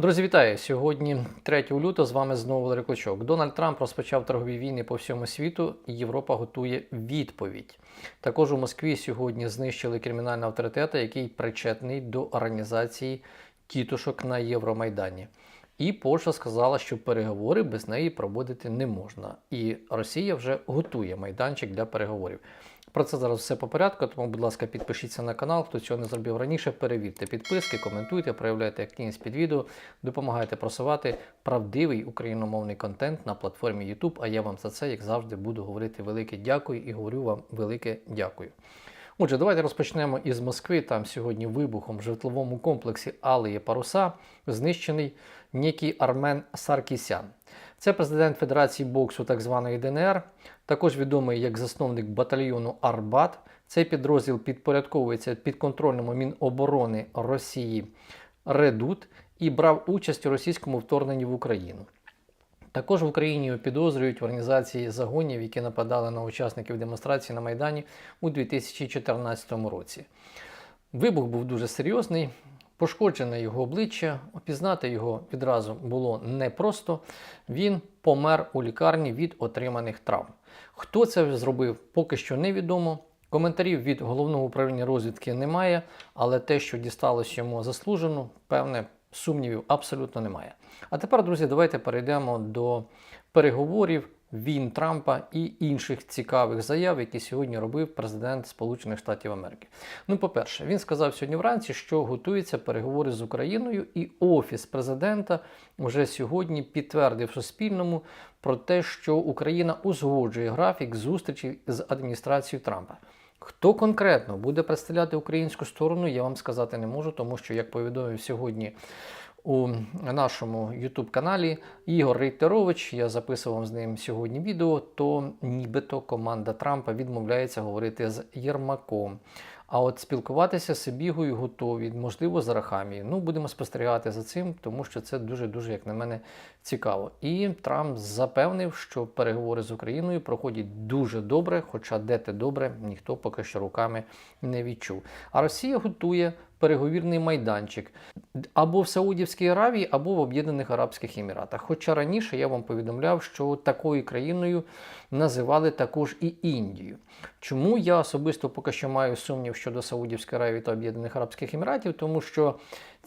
Друзі, вітаю! Сьогодні 3 лютого з вами знову Валерій Клочок. Дональд Трамп розпочав торгові війни по всьому світу, Європа готує відповідь. Також у Москві сьогодні знищили кримінального авторитета, який причетний до організації тітушок на Євромайдані. І Польща сказала, що переговори без неї проводити не можна. І Росія вже готує майданчик для переговорів. Про це зараз все по порядку, тому, будь ласка, підпишіться на канал. Хто цього не зробив раніше, перевірте підписки, коментуйте, проявляйте активність під відео, допомагайте просувати правдивий україномовний контент на платформі YouTube. А я вам за це, як завжди, буду говорити велике дякую і говорю вам велике дякую. Отже, давайте розпочнемо із Москви. Там сьогодні вибухом в житловому комплексі Алеї Паруса знищений некий Армен Саркісян. Це президент Федерації боксу так званої ДНР, також відомий як засновник батальйону Арбат. Цей підрозділ підпорядковується підконтрольному Міноборони Росії Редут і брав участь у російському вторгненні в Україну. Також в Україні підозрюють в організації загонів, які нападали на учасників демонстрації на Майдані у 2014 році. Вибух був дуже серйозний, пошкоджене його обличчя, опізнати його відразу було непросто. Він помер у лікарні від отриманих травм. Хто це зробив, поки що невідомо. Коментарів від головного управління розвідки немає, але те, що дісталось йому заслужено, певне сумнівів абсолютно немає. А тепер, друзі, давайте перейдемо до переговорів він Трампа і інших цікавих заяв, які сьогодні робив президент Сполучених Штатів Америки. Ну, по-перше, він сказав сьогодні вранці, що готуються переговори з Україною, і офіс президента вже сьогодні підтвердив Суспільному про те, що Україна узгоджує графік зустрічі з адміністрацією Трампа. Хто конкретно буде представляти українську сторону, я вам сказати не можу, тому що, як повідомив сьогодні у нашому YouTube каналі Ігор Рейтерович, я записував з ним сьогодні відео, то нібито команда Трампа відмовляється говорити з Єрмаком. А от спілкуватися з Сибігою готові, можливо, з Рахамією. Ну, будемо спостерігати за цим, тому що це дуже-дуже, як на мене, цікаво. І Трамп запевнив, що переговори з Україною проходять дуже добре, хоча де те добре, ніхто поки що руками не відчув. А Росія готує переговірний майданчик або в Саудівській Аравії, або в Об'єднаних Арабських Еміратах. Хоча раніше я вам повідомляв, що такою країною називали також і Індію. Чому я особисто поки що маю сумнів щодо Саудівської Аравії та Об'єднаних Арабських Еміратів, тому що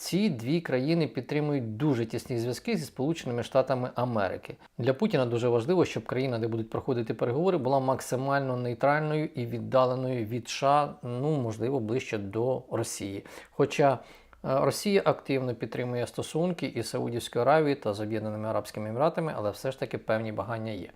ці дві країни підтримують дуже тісні зв'язки зі Сполученими Штатами Америки. Для Путіна дуже важливо, щоб країна, де будуть проходити переговори, була максимально нейтральною і віддаленою від США, ну можливо, ближче до Росії. Хоча Росія активно підтримує стосунки із Саудівською Аравією та з Об'єднаними Арабськими Еміратами, але все ж таки певні багання є.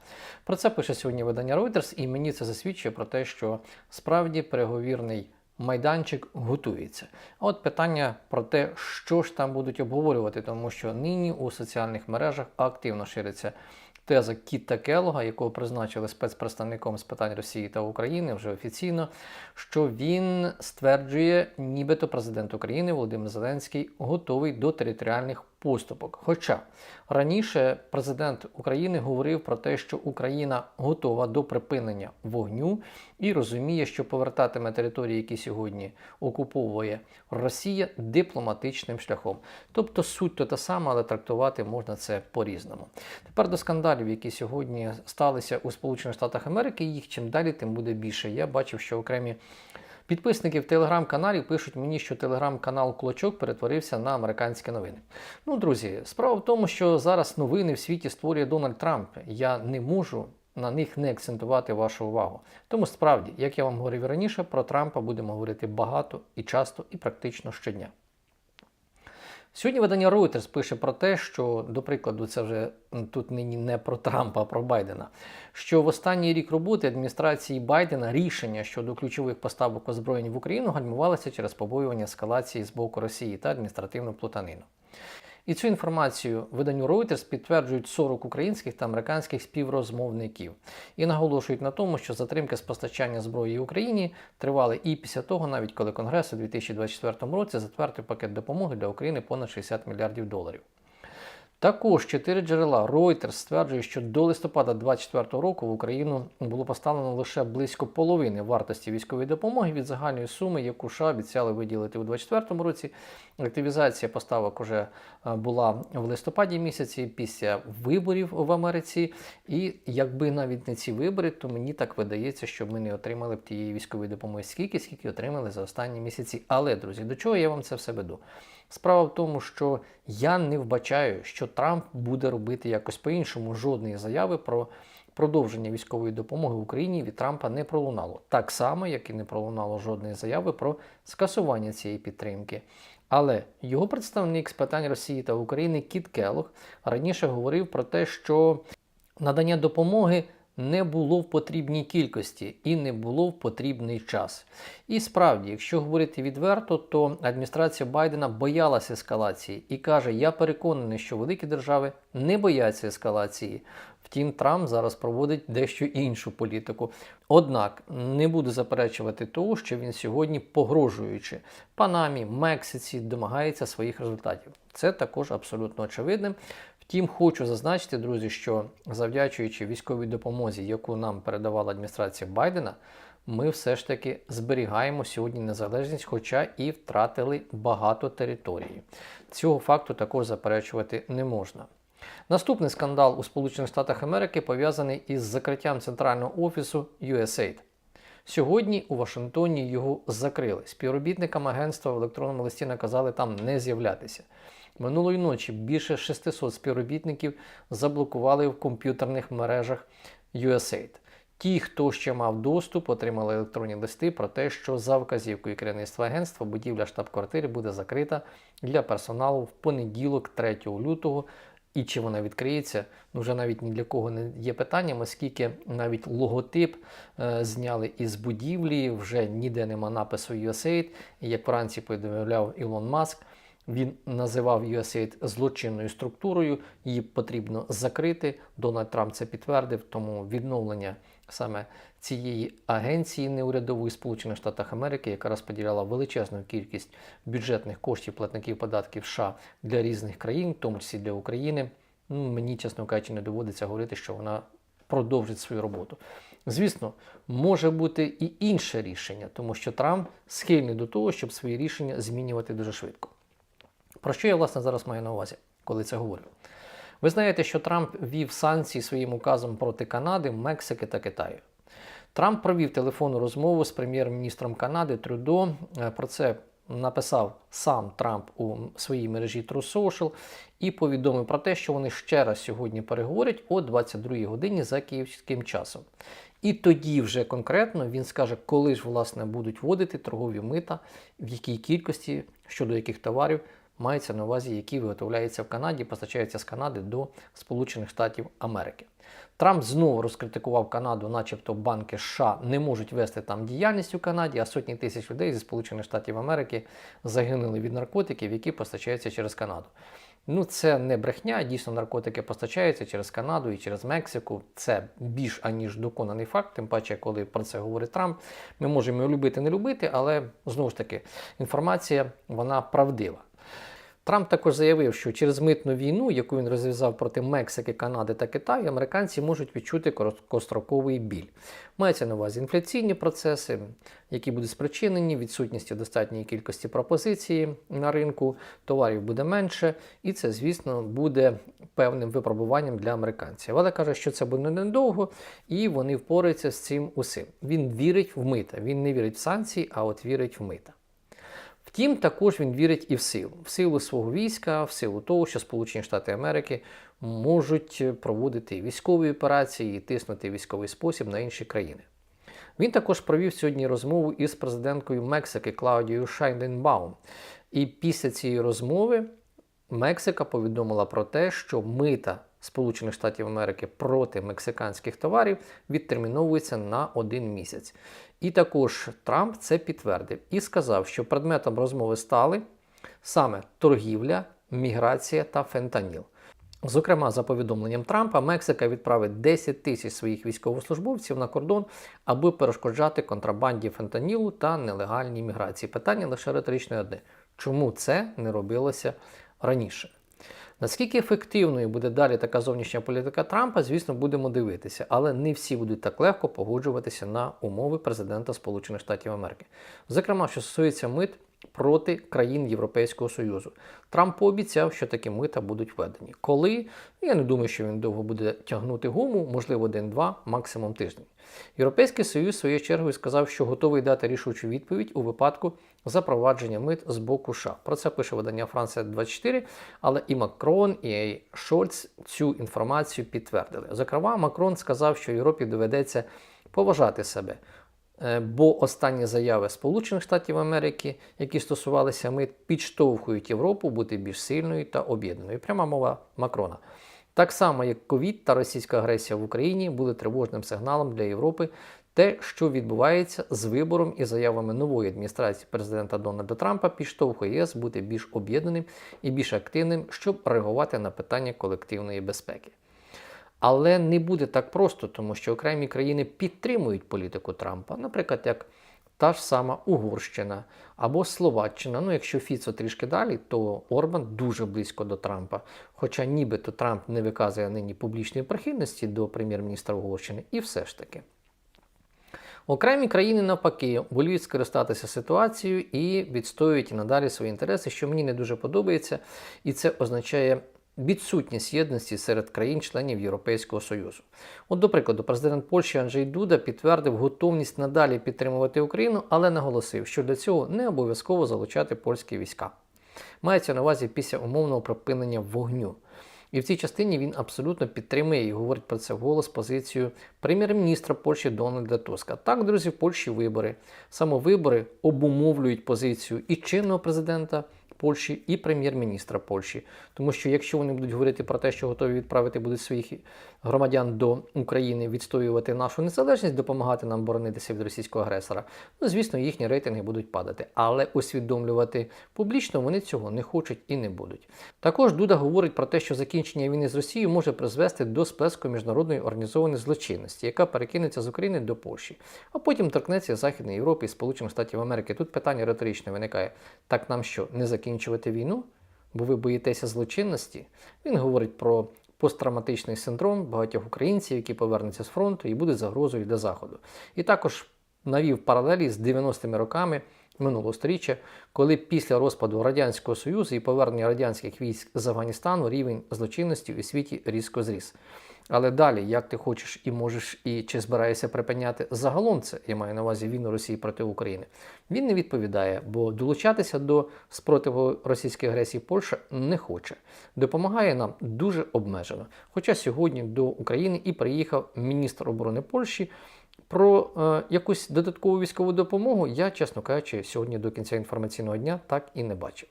Про це пише сьогодні видання Reuters, і мені це засвідчує про те, що справді переговірний майданчик готується. А от питання про те, що ж там будуть обговорювати, тому що нині у соціальних мережах активно шириться. Теза Кіта Келога, якого призначили спецпредставником з питань Росії та України вже офіційно, що він стверджує, нібито президент України Володимир Зеленський готовий до територіальних поступок. Хоча раніше президент України говорив про те, що Україна готова до припинення вогню і розуміє, що повертатиме території, які сьогодні окуповує Росія, дипломатичним шляхом. Тобто суть то та сама, але трактувати можна це по-різному. Тепер до скандалів, які сьогодні сталися у Сполучених Штатах Америки, їх чим далі, тим буде більше. Я бачив, що окремі. Підписники в телеграм-каналі пишуть мені, що телеграм-канал Клочок перетворився на американські новини. Ну, друзі, справа в тому, що зараз новини в світі створює Дональд Трамп. Я не можу на них не акцентувати вашу увагу. Тому справді, як я вам говорив раніше, про Трампа будемо говорити багато і часто, і практично щодня. Сьогодні видання Reuters пише про те, що, до прикладу, це вже тут нині не про Трампа, а про Байдена. Що в останній рік роботи адміністрації Байдена рішення щодо ключових поставок озброєнь в Україну гальмувалося через побоювання ескалації з боку Росії та адміністративну плутанину. І цю інформацію виданню Reuters підтверджують 40 українських та американських співрозмовників і наголошують на тому, що затримки з постачання зброї Україні тривали і після того, навіть коли Конгрес у 2024 році затвердив пакет допомоги для України понад 60 мільярдів доларів. Також чотири джерела Reuters стверджує, що до листопада 2024 року в Україну було поставлено лише близько половини вартості військової допомоги від загальної суми, яку США обіцяли виділити у 2024 році. Активізація поставок вже е, була в листопаді місяці після виборів в Америці. І якби навіть не ці вибори, то мені так видається, що ми не отримали б тієї військової допомоги скільки, скільки отримали за останні місяці. Але, друзі, до чого я вам це все веду? Справа в тому, що я не вбачаю, що Трамп буде робити якось по-іншому. Жодної заяви про продовження військової допомоги Україні від Трампа не пролунало. Так само, як і не пролунало жодної заяви про скасування цієї підтримки. Але його представник з питань Росії та України Кіт Келох раніше говорив про те, що надання допомоги не було в потрібній кількості і не було в потрібний час. І справді, якщо говорити відверто, то адміністрація Байдена боялася ескалації і каже: Я переконаний, що великі держави не бояться ескалації. Втім, Трамп зараз проводить дещо іншу політику. Однак не буду заперечувати того, що він сьогодні, погрожуючи Панамі, Мексиці, домагається своїх результатів. Це також абсолютно очевидним. Втім, хочу зазначити, друзі, що завдячуючи військовій допомозі, яку нам передавала адміністрація Байдена, ми все ж таки зберігаємо сьогодні незалежність, хоча і втратили багато території. Цього факту також заперечувати не можна. Наступний скандал у Сполучених Штатах Америки пов'язаний із закриттям центрального офісу USAID. Сьогодні у Вашингтоні його закрили. Співробітникам агентства в електронному листі наказали там не з'являтися. Минулої ночі більше 600 співробітників заблокували в комп'ютерних мережах USAID. Ті, хто ще мав доступ, отримали електронні листи про те, що за вказівкою керівництва агентства будівля штаб-квартири буде закрита для персоналу в понеділок, 3 лютого. І чи вона відкриється, ну вже навіть ні для кого не є питанням, оскільки навіть логотип е, зняли із будівлі, вже ніде нема напису USAID. І як вранці повідомляв Ілон Маск, він називав USAID злочинною структурою, її потрібно закрити. Дональд Трамп це підтвердив, тому відновлення саме цієї агенції неурядової Сполучених Штатах Америки, яка розподіляла величезну кількість бюджетних коштів платників податків США для різних країн, в тому числі для України. Ну, мені, чесно кажучи, не доводиться говорити, що вона продовжить свою роботу. Звісно, може бути і інше рішення, тому що Трамп схильний до того, щоб свої рішення змінювати дуже швидко. Про що я, власне, зараз маю на увазі, коли це говорю? Ви знаєте, що Трамп ввів санкції своїм указом проти Канади, Мексики та Китаю. Трамп провів телефонну розмову з прем'єр-міністром Канади Трюдо. Е, Про це написав сам Трамп у своїй мережі True Social і повідомив про те, що вони ще раз сьогодні переговорять о 22 годині за київським часом. І тоді вже конкретно він скаже, коли ж власне будуть вводити торгові мита, в якій кількості щодо яких товарів мається на увазі, які виготовляються в Канаді, постачаються з Канади до Сполучених Штатів Америки. Трамп знову розкритикував Канаду, начебто банки США не можуть вести там діяльність у Канаді, а сотні тисяч людей зі Сполучених Штатів Америки загинули від наркотиків, які постачаються через Канаду. Ну, це не брехня. Дійсно, наркотики постачаються через Канаду і через Мексику. Це більш аніж доконаний факт. Тим паче, коли про це говорить Трамп, ми можемо його любити, не любити, але знову ж таки інформація вона правдива. Трамп також заявив, що через митну війну, яку він розв'язав проти Мексики, Канади та Китаю, американці можуть відчути короткостроковий біль. Мається на увазі інфляційні процеси, які будуть спричинені відсутністю достатньої кількості пропозиції на ринку, товарів буде менше, і це, звісно, буде певним випробуванням для американців. Але каже, що це буде недовго, і вони впораються з цим усім. Він вірить в мита. Він не вірить в санкції, а от вірить в мита. Втім, також він вірить і в силу, в силу свого війська, в силу того, що Сполучені Штати Америки можуть проводити військові операції і тиснути військовий спосіб на інші країни. Він також провів сьогодні розмову із президенткою Мексики Клаудією Шайнденбаум. І після цієї розмови Мексика повідомила про те, що мита Сполучених Штатів Америки проти мексиканських товарів відтерміновується на один місяць. І також Трамп це підтвердив і сказав, що предметом розмови стали саме торгівля, міграція та фентаніл. Зокрема, за повідомленням Трампа, Мексика відправить 10 тисяч своїх військовослужбовців на кордон, аби перешкоджати контрабанді фентанілу та нелегальній міграції. Питання лише риторичне одне: чому це не робилося раніше? Наскільки ефективною буде далі така зовнішня політика Трампа, звісно, будемо дивитися, але не всі будуть так легко погоджуватися на умови президента Сполучених Штатів Америки. Зокрема, що стосується мит проти країн Європейського Союзу. Трамп пообіцяв, що такі мита будуть введені. Коли я не думаю, що він довго буде тягнути гуму, можливо, день-два, максимум тиждень. Європейський Союз своєю чергою сказав, що готовий дати рішучу відповідь у випадку запровадження мит з боку США. Про це пише видання Франція 24, але і Макрон, і Шольц цю інформацію підтвердили. Зокрема, Макрон сказав, що Європі доведеться поважати себе. Е, Бо останні заяви Сполучених Штатів Америки, які стосувалися мит, підштовхують Європу бути більш сильною та об'єднаною. Пряма мова Макрона. Так само, як ковід та російська агресія в Україні були тривожним сигналом для Європи, те, що відбувається з вибором і заявами нової адміністрації президента Дональда Трампа, підштовхує ЄС бути більш об'єднаним і більш активним, щоб реагувати на питання колективної безпеки. Але не буде так просто, тому що окремі країни підтримують політику Трампа, наприклад, як та ж сама Угорщина або Словаччина. Ну, якщо Фіцо трішки далі, то Орбан дуже близько до Трампа. Хоча нібито Трамп не виказує нині публічної прихильності до прем'єр-міністра Угорщини, і все ж таки. Окремі країни навпаки воліють скористатися ситуацією і відстоюють надалі свої інтереси, що мені не дуже подобається, і це означає відсутність єдності серед країн-членів Європейського Союзу. От, до прикладу, президент Польщі Анджей Дуда підтвердив готовність надалі підтримувати Україну, але наголосив, що для цього не обов'язково залучати польські війська. Мається на увазі після умовного припинення вогню. І в цій частині він абсолютно підтримує і говорить про це вголос позицію прем'єр-міністра Польщі Дональда Туска. Так, друзі, в Польщі вибори. Саме вибори обумовлюють позицію і чинного президента Польщі, і прем'єр-міністра Польщі. Тому що якщо вони будуть говорити про те, що готові відправити будуть своїх громадян до України, відстоювати нашу незалежність, допомагати нам боронитися від російського агресора, ну звісно, їхні рейтинги будуть падати. Але усвідомлювати публічно вони цього не хочуть і не будуть. Також Дуда говорить про те, що закінчення війни з Росією може призвести до сплеску міжнародної організованої злочинності, яка перекинеться з України до Польщі, а потім торкнеться Західної Європи і Сполучених Штатів Америки. Тут питання риторичне виникає: так нам що не закінчувати війну? Бо ви боїтеся злочинності. Він говорить про посттравматичний синдром багатьох українців, які повернуться з фронту і будуть загрозою для Заходу. І також навів паралелі з 90-ми роками минулого століття, коли після розпаду Радянського Союзу і повернення радянських військ з Афганістану рівень злочинності у світі різко зріс. Але далі, як ти хочеш і можеш, і чи збираєшся припиняти загалом це, я маю на увазі війну Росії проти України, він не відповідає, бо долучатися до спротиву російської агресії Польща не хоче. Допомагає нам дуже обмежено. Хоча сьогодні до України і приїхав міністр оборони Польщі. Про е, якусь додаткову військову допомогу я, чесно кажучи, сьогодні до кінця інформаційного дня так і не бачив.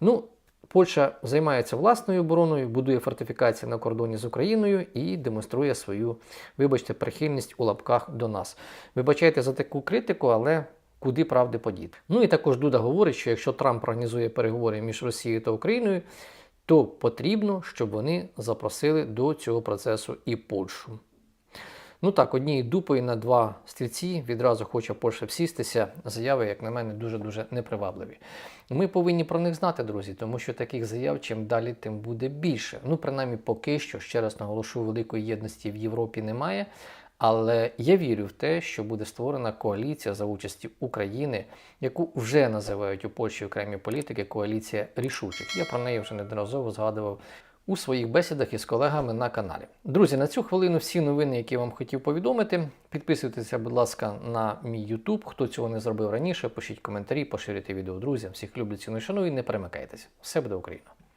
Ну, Польща займається власною обороною, будує фортифікації на кордоні з Україною і демонструє свою, вибачте, прихильність у лапках до нас. Вибачайте за таку критику, але куди правди подіти. Ну і також Дуда говорить, що якщо Трамп організує переговори між Росією та Україною, то потрібно, щоб вони запросили до цього процесу і Польщу. Ну так, однією дупою на два стільці відразу хоче Польща всістися. Заяви, як на мене, дуже-дуже непривабливі. Ми повинні про них знати, друзі, тому що таких заяв чим далі, тим буде більше. Ну, принаймні, поки що, ще раз наголошую, великої єдності в Європі немає. Але я вірю в те, що буде створена коаліція за участі України, яку вже називають у Польщі окремі політики коаліція рішучих. Я про неї вже неодноразово згадував у своїх бесідах із колегами на каналі. Друзі, на цю хвилину всі новини, які я вам хотів повідомити. Підписуйтеся, будь ласка, на мій YouTube. Хто цього не зробив раніше, пишіть коментарі, поширюйте відео друзям. Всіх люблю, ціную, шаную і не перемикайтеся. Все буде Україна!